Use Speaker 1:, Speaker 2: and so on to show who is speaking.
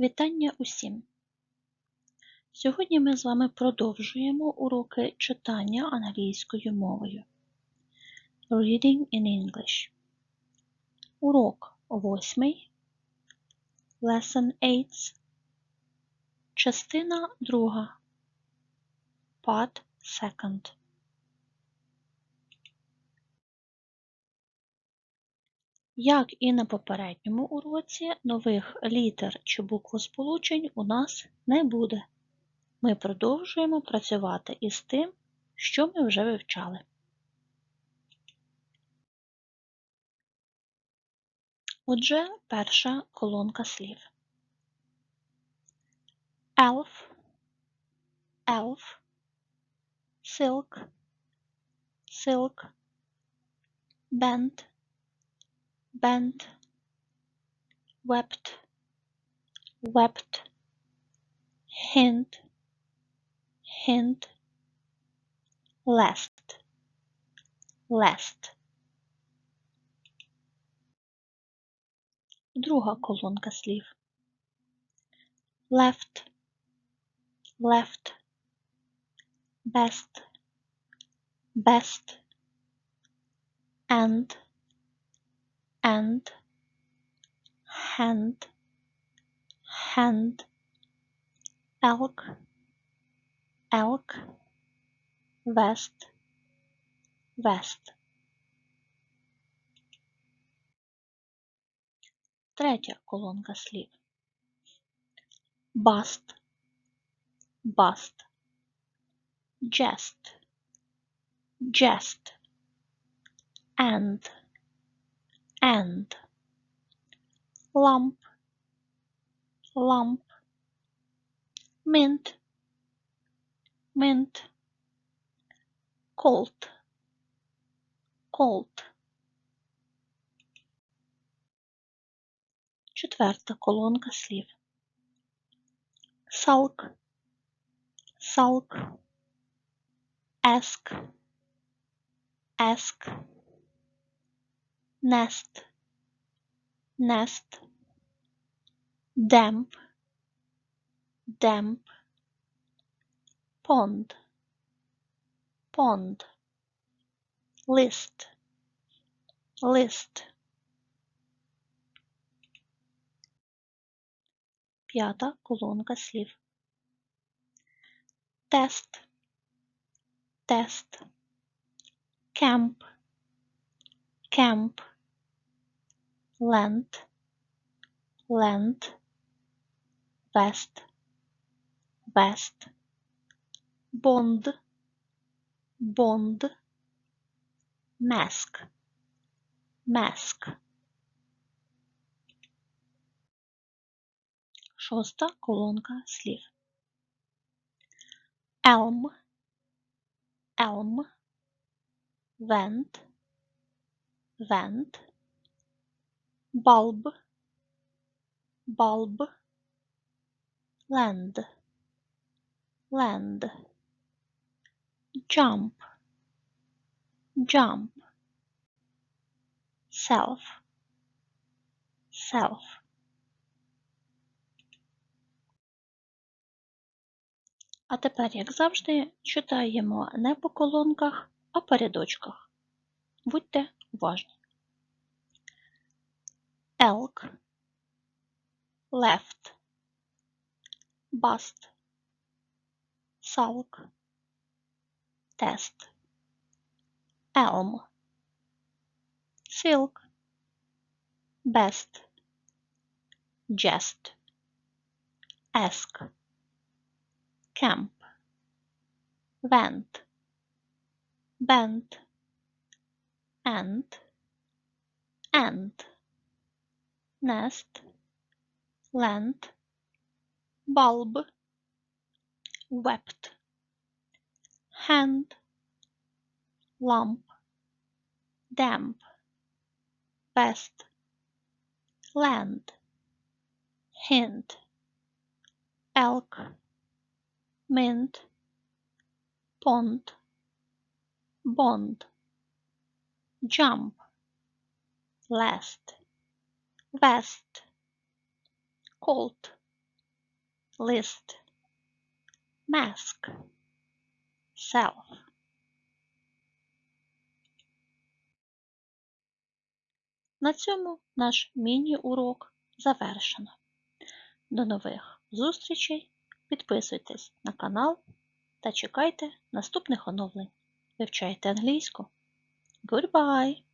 Speaker 1: Вітання усім! Сьогодні ми з вами продовжуємо уроки читання англійською мовою. Reading in English. Урок 8. Lesson 8. Частина 2. Part 2. Як і на попередньому уроці, нових літер чи буквосполучень у нас не буде. Ми продовжуємо працювати із тим, що ми вже вивчали. Отже, перша колонка слів. Elf, elf, silk, silk, bent, bent, wept, wept, hint, hint, last, last. Друга колонка слів. Left, left, best, best, and, and, hand, hand, elk, elk, vest, vest. Третя колонка слів. Bust, bust, jest, jest, and, and, lump, lump, mint, mint, colt, colt. Четверта колонка слів. Sulk, sulk, ask, ask, nest, nest, damp, damp, pond, pond, list, list. П'ята колонка слів. Тест, тест, camp, camp, lent, lent, vest, vest, bond, bond, mask, mask. Шоста колонка слів. Elm, elm, vent, vent, bulb, bulb, land, land, jump, jump, self, self. А тепер, як завжди, читаємо не по колонках, а по рядочках. Будьте уважні. Elk, left, bust, sulk, test, elm, silk, best, jest, ask camp, vent, bent, and ant, nest, lent, bulb, wept, hand, lump, damp, vest, land, hint, elk, mint, pond, bond, jump, last, vest, colt, лист, mask, self. На цьому наш міні-урок завершено. До нових зустрічей! Підписуйтесь на канал та чекайте наступних оновлень. Вивчайте англійську. Goodbye!